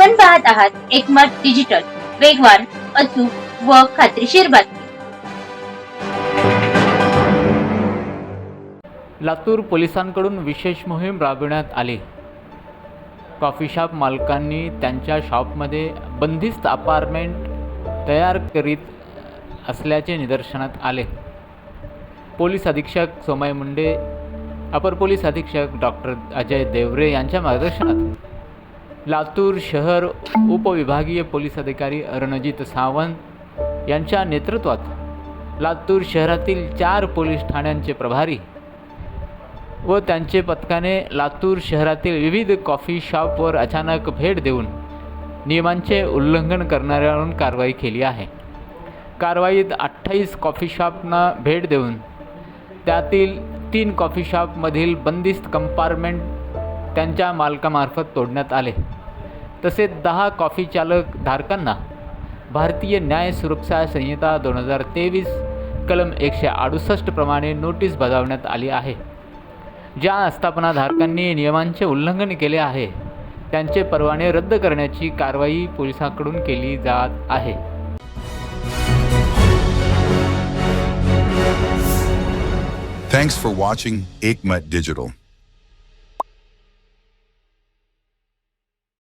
आपण पाहत आहात एकमत डिजिटल वेगवान अचूक व खात्रीशीर बातमी. लातूर पोलिसांकडून विशेष मोहीम राबविण्यात आली. कॉफी शॉप मालकांनी त्यांच्या शॉपमध्ये बंदिस्त अपार्टमेंट तयार करीत असल्याचे निदर्शनात आले. पोलीस अधीक्षक सोमय मुंडे अपर पोलीस अधीक्षक डॉक्टर अजय देवरे यांच्या मार्गदर्शनात लातूर शहर उपविभागीय पोलीस अधिकारी रणजित सावंत यांच्या नेतृत्वात लातूर शहरातील चार पोलीस ठाण्यांचे प्रभारी व त्यांचे पथकाने लातूर शहरातील विविध कॉफी शॉपवर अचानक भेट देऊन नियमांचे उल्लंघन करणाऱ्यांवर कारवाई केली आहे. कारवाईत अठ्ठावीस कॉफी शॉपना भेट देऊन त्यातील तीन कॉफी शॉपमधील बंदिस्त कंपार्टमेंट त्यांच्या मालकामार्फत तोडण्यात आले. तसेच दहा कॉफी चालक धारकांना भारतीय न्याय सुरक्षा संहिता दोन हजार तेवीस कलम एकशे अडुसष्ट प्रमाणे नोटीस बजावण्यात आली आहे. ज्या आस्थापनाधारकांनी नियमांचे उल्लंघन केले आहे त्यांचे परवाने रद्द करण्याची कारवाई पोलिसांकडून केली जात आहे. Thanks वॉचिंग एक Aikmat डिजिटल